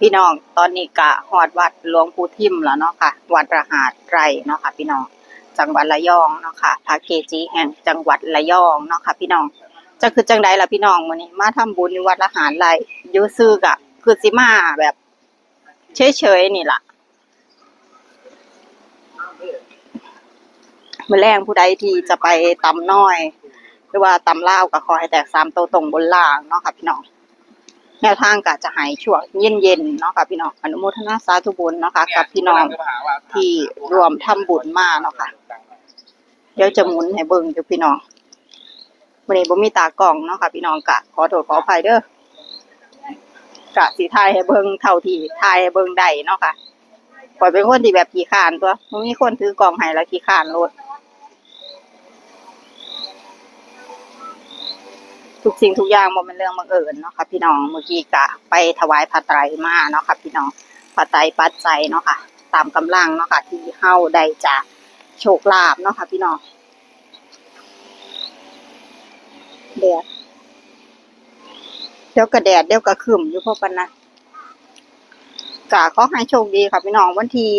พี่น้อง ตอนนี้กะฮอดวัดหลวงปู่ทิมแล้วเนาะค่ะ วัดระหาดไร่เนาะค่ะ พี่น้อง จังหวัดระยองเนาะค่ะพระเกจิแห่งจังหวัดระยองเนาะค่ะ พี่น้องจะคือจังใดล่ะพี่น้องมื้อนี้มาทำบุญวัดระหารไร่ยู่ซื่อกะคือสิมาแบบเฉยๆนี่ล่ะมื้อแรงผู้ใดที่จะไปตำน้อย หรือว่าตำลาวก็ขอให้แตกสามโตตรงบนล่างเนาะค่ะพี่น้อง แนวทางก็จะใหายช่วงเย็นๆเนาะค่ะพี่น้องอนุโมทนาสาธุบุญเนาะค่ะกับพี่น้องที่รวมทำบุญมาเนาะค่ะเดี๋ยวจะหมุนให้เบิ่งอยู่พี่น้องวันนี้บ่มีตากล้องเนาะค่ะพี่น้องกะขอโทษขออภัยเด้อกะสิถ่ายให้เบิ่งเท่าที่ถ่ายให้เบิ่งได้เนาะค่ะปล่อยเป็นคนที่แบบขี้ข้านตัวบ่มีคนถือกล้องให้แล้วขี้ข้านโลด ทุกสิ่งทุกอย่างมันเป็นเรื่องบังเอิญเนาะค่ะพี่น้องเมื่อกี้กะไปถวายผ้าไตรมาเนาะค่ะพี่น้องผ้าไตรปัจจัยเนาะค่ะตามกำลังเนาะค่ะที่เฮาได้จากโชคลาภเนาะค่ะพี่น้องแดดเดี๋ยวก็แดดเดี๋ยวก็ขึ้นอยู่พวกปันนะกะขอให้โชคดีค่ะพี่น้องวันที่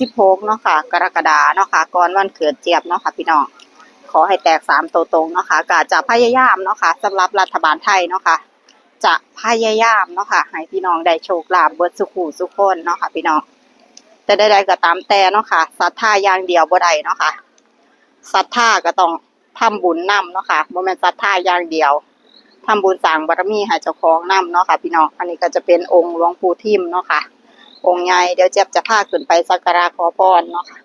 สิบหกเนาะค่ะ กรกฎาเนาะค่ะก่อนวันเกิดเจี๊ยบเนาะค่ะพี่น้อง ขอให้แตกสามตัวตรงเนาะค่ะกะจะพยายามเนาะค่ะสำหรับรัฐบาลไทยเนาะค่ะจะพยายามเนาะค่ะให้พี่น้องได้โชคลาภเบิดสุขูสุขคนเนาะค่ะพี่น้องแต่ใดๆก็ตามแต่เนาะค่ะศรัทธาอย่างเดียวบ่ได้เนาะค่ะศรัทธาก็ต้องทำบุญนํเนาะค่ะบ่แม่นศรัทธาอย่างเดียวทำบุญสร้างบารมีให้เจ้าของนํเนาะค่ะพี่น้องอันนี้ก็จะเป็นองค์หลวงปู่ทิมเนาะค่ะองค์ใหญ่เดี๋ยวเจ็บจะพาขึ้นไปสักการะขอพรเนาะค่ะ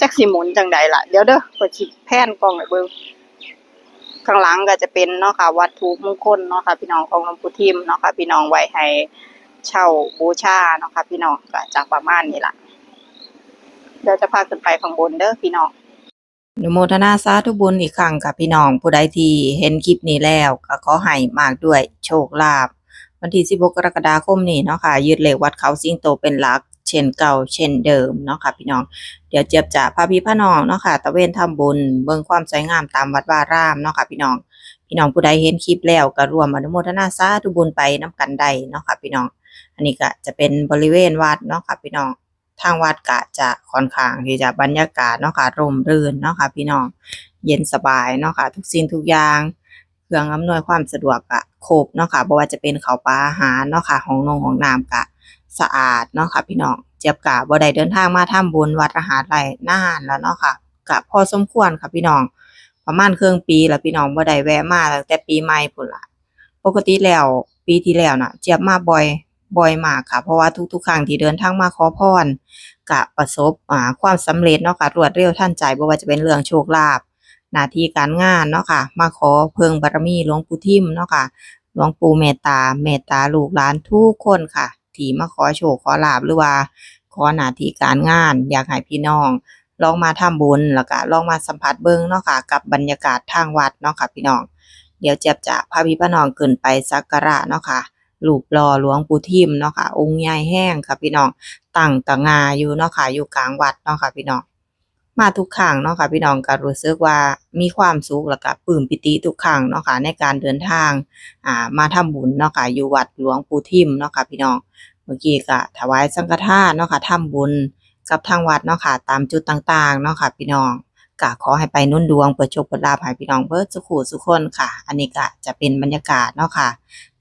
จักสิหมุนจังใดล่ะ เดี๋ยวเด้อเปิดชิแพนกล้องให้เบิ่งข้างหลังก็จะเป็นเนาะค่ะ วัตถุมงคลเนาะค่ะ พี่น้องของหลวงปู่ทิมเนาะค่ะ พี่น้องไว้ให้เช่าบูชาเนาะค่ะ พี่น้องก็จากประมาณนี้ล่ะเดี๋ยวจะพาขึ้นไปข้างบนเด้อพี่น้องอนุโมทนาสาธุบุญอีกครั้งกับพี่น้องผู้ใดที่เห็นคลิปนี้แล้วก็ขอให้มากด้วยโชคลาภวันที่ 16 กรกฎาคมนี้เนาะค่ะยึดเหลขวัดเขาสิงโตเป็นหลัก ช่นเก่าเช่นเดิมเนาะค่ะพี่น้อง เดี๋ยวเจี๊ยบจะพาพี่พาน้องเนาะค่ะตะเวนทำบุญเบิ่งความสวยงามตามวัดวารามเนาะค่ะพี่น้อง พี่น้องผู้ใดเห็นคลิปแล้วก็ร่วมอนุโมทนาสาธุบุญไปน้กันได้เนาะค่ะพี่น้อง อันนี้ก็จะเป็นบริเวณวัดเนาะค่ะพี่น้องทางวัดก็จะค่อนข้างที่จะบรรยากาศเนาะค่ะร่มรื่นเนาะค่ะพี่น้องเย็นสบายเนาะค่ะทุกสิ่งทุกอย่างเครื่องอำนวยความสะดวกอะครบเนาะค่ะบ่ว่าจะเป็นเขาปลาอาหารเนาะค่ะห้องนงห้องน้ำกะ สะอาดเนาะค่ะพี่น้องเจี๊ยบกะบ่ได้เดินทางมาทำบุญวัดอาหารไรนานแล้วเนาะค่ะกะพอสมควรค่ะพี่น้อง ประมาณครึ่งปีแล้วพี่น้องบ่ได้แวะมาตั้งแต่ปีใหม่พุ่นละปกติแล้วปีที่แล้วน่ะ เจี๊ยบมาบ่อยบ่อยมากค่ะ เพราะว่าทุกๆครั้งที่เดินทางมาขอพรกะประสบอ่าความสำเร็จเนาะค่ะรวดเร็วทันใจบ่ว่าจะเป็นเรื่องโชคลาภหน้าที่การงานเนาะค่ะ มาขอเพิ่งบารมีหลวงปู่ทิมเนาะค่ะหลวงปู่เมตตาเมตตาลูกหลานทุกคนค่ะ ที่มาขอโชคขอลาบหรือว่าขอหน้าที่การงาน อยากให้พี่น้อง ลองมาทำบุญแล้วก็ลองมาสัมผัสเบิ้งเนาะค่ะกับบรรยากาศทางวัดเนาะค่ะพี่น้อง เดี๋ยวเจ็บจะพาพี่พี่น้องขึ้นไปสักการะเนาะค่ะลูปหล่อหลวงปู่ทิมเนาะค่ะองค์ใหญ่แห้งค่ะพี่น้องตั้งตะงาอยู่เนาะค่ะอยู่กลางวัดเนาะค่ะพี่น้อง มาทุกครั้งเนาะค่ะพี่น้องก็รู้สึกว่ามีความสุขแล้วก็ปลื้มปิติทุกครั้งเนาะค่ะในการเดินทางอ่ามาทำบุญเนาะค่ะอยู่วัดหลวงปู่ทิมเนาะค่ะพี่น้องเมื่อกี้ก็ถวายสังฆทานเนาะค่ะทำบุญกับทางวัดเนาะค่ะตามจุดต่างๆเนาะค่ะพี่น้องก็ขอให้ไปนุ่นดวงเปิดโชคเปิดลาภให้พี่น้องเบิดสุขุสุขคนค่ะ อันนี้ก็จะเป็นบรรยากาศเนาะค่ะ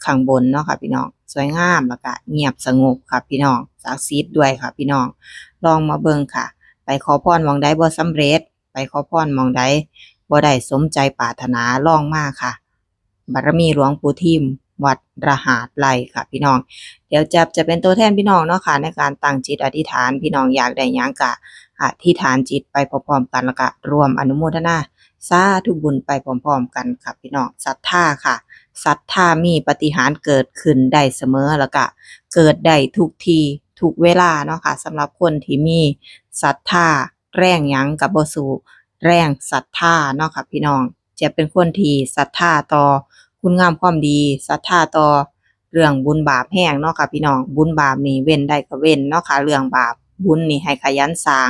ข้างบนเนาะค่ะพี่น้องสวยงามแล้วก็เงียบสงบค่ะพี่น้องศักดิ์สิทธิ์ด้วยค่ะพี่น้องลองมาเบิ่งค่ะ ไปขอพรหมองใดบ่สำเร็จ ไปขอพรหมองใดบ่ได้สมใจปรารถนาล่องมากค่ะ บารมีหลวงปู่ทิมวัดระหาดไลค่ะ พี่น้อง เดี๋ยวจะจะเป็นตัวแทนพี่น้องเนาะค่ะในการตั้งจิตอธิษฐานพี่น้องอยากได้ยังกะอธิษฐานจิตไปพร้อมๆกันแล้วก็รวมอนุโมทนาสาธุบุญไปพร้อมๆกันค่ะพี่น้องศรัทธาค่ะศรัทธามีปฏิหารเกิดขึ้นได้เสมอแล้วก็เกิดได้ทุกที ทุกเวลาเนาะค่ะสำหรับคนที่มีศรัทธาแรงยังกับบสูแรงศรัทธาเนาะค่ะพี่น้อง จะเป็นคนที่ศรัทธาต่อคุณงามความดีศรัทธาต่อเรื่องบุญบาปแห้งเนาะค่ะพี่น้อง บุญบาปนี่เว้นได้ก็เว้นเนาะค่ะเรื่องบาปบุญนี่ให้ขยันสร้าง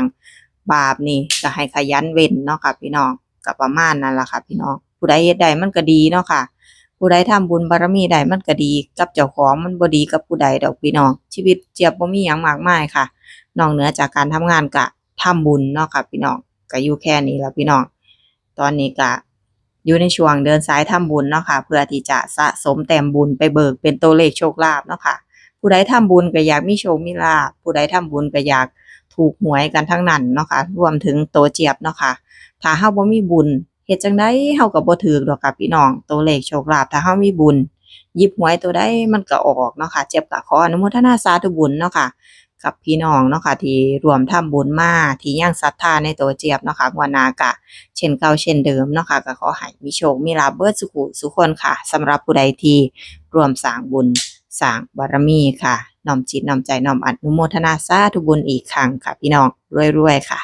บาปนี่ก็ให้ขยันเว้นเนาะค่ะพี่น้องก็ประมาณนั้นแหละค่ะพี่น้องผู้ใดเฮ็ดได้มันก็ดีเนาะค่ะ ผู้ใดทำบุญบารมีใดมันก็ดี กับเจ้าของมันบ่ดีกับผู้ใดดอกพี่น้อง ชีวิตเจี๊ยบบ่มีหยังมากมายค่ะนอกเหนือจากการทำงานก็ทำบุญเนาะค่ะพี่น้องก็อยู่แค่นี้แล้วพี่น้อง ตอนนี้ก็อยู่ในช่วงเดินสายทำบุญเนาะค่ะ เพื่อที่จะสะสมแต้มบุญไปเบิกเป็นตัวเลขโชคลาภเนาะค่ะ ผู้ใดทำบุญก็อยากมีโชคมีลาภผู้ใดทำบุญก็อยากถูกหวยกันทั้งนั้นเนาะค่ะรวมถึงโตเจี๊ยบเนาะค่ะถ้าเฮาบ่มีบุญ เฮ็ดจังได้เฮาก็บ่ถูกดอกค่ะพี่น้อง ตัวเลขโชคลาภถ้าเฮามีบุญหยิบหวยตัวใดมันก็ออกเนาะค่ะ เจ็บก็ขออนุโมทนาสาธุบุญเนาะค่ะ กับพี่น้องเนาะค่ะ ที่รวมทำบุญมาที่ยังศรัทธาในตัวเจี๊ยบเนาะค่ะงวดหน้าก็เช่นเก่าเช่นเดิมเนาะค่ะก็ขอให้มีโชค มีลาภเบิดสุขสุขคนค่ะสำหรับผู้ใดที่รวมสร้างบุญสร้างบารมีค่ะน้อมจิตน้อมใจน้อมอนุโมทนาสาธุบุญอีกครั้งค่ะ พี่น้องรวยๆค่ะ